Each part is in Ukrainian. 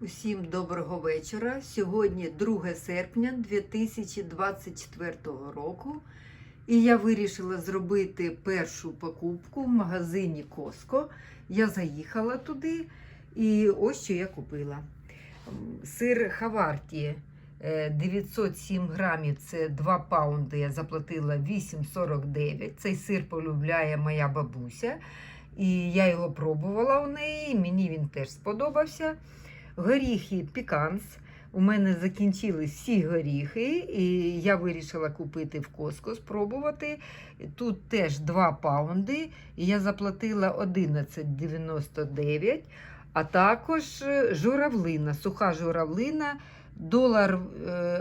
Усім доброго вечора. Сьогодні 2 серпня 2024 року. І я вирішила зробити першу покупку в магазині Коско. Я заїхала туди і ось що я купила. Сир Хаварті е, 907 грамів, це 2 паунди. Я заплатила 8,49. Цей сир полюбляє моя бабуся. І я його пробувала у неї, мені він теж сподобався. Горіхи Піканс. У мене закінчились всі горіхи, і я вирішила купити в Коско, спробувати. Тут теж 2 паунди, і я заплатила 11,99. А також е, журавлина, суха журавлина, долар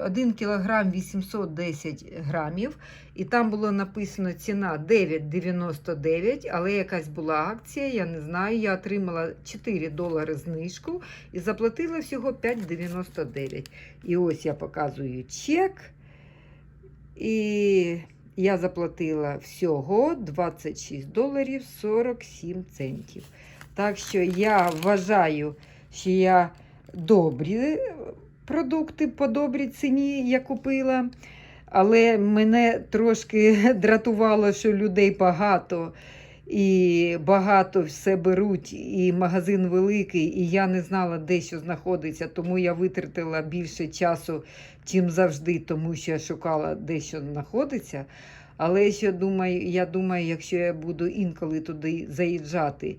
1 кілограм 810 грамів. І там було написано ціна 9,99, але якась була акція, я не знаю. Я отримала 4 долари знижку і заплатила всього 5,99. І ось я показую чек. І я заплатила всього 26 доларів 47 центів. Так що я вважаю, що я добрі продукти по добрій ціні я купила. Але мене трошки дратувало, що людей багато і багато все беруть, і магазин великий, і я не знала, де що знаходиться, тому я витратила більше часу, чим завжди, тому що я шукала, де що знаходиться. Але ще думаю, я думаю, якщо я буду інколи туди заїжджати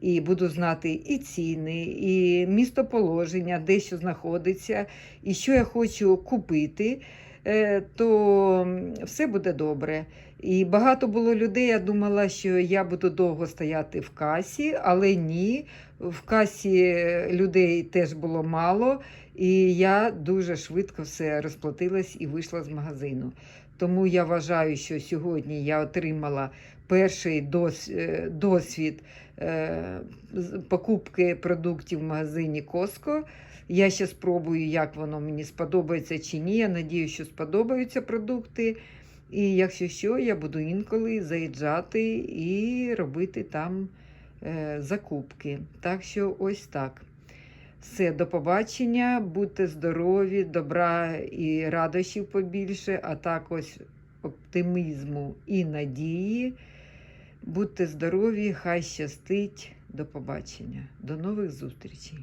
і буду знати і ціни, і містоположення, де що знаходиться, і що я хочу купити е, то все буде добре. І багато було людей. Я думала, що я буду довго стояти в касі, але ні. В касі людей теж було мало, і я дуже швидко все розплатилась і вийшла з магазину. Тому я вважаю, що сьогодні я отримала перший е, досвід е, покупки продуктів в магазині Коско. Я ще спробую, як воно мені сподобається чи ні. Я надію, що сподобаються продукти. І якщо що, я буду інколи заїжджати і робити там е, закупки. Так що ось так. Все, до побачення, будьте здорові, добра і радощів побільше, а також оптимізму і надії. Будьте здорові, хай щастить. До побачення. До нових зустрічей.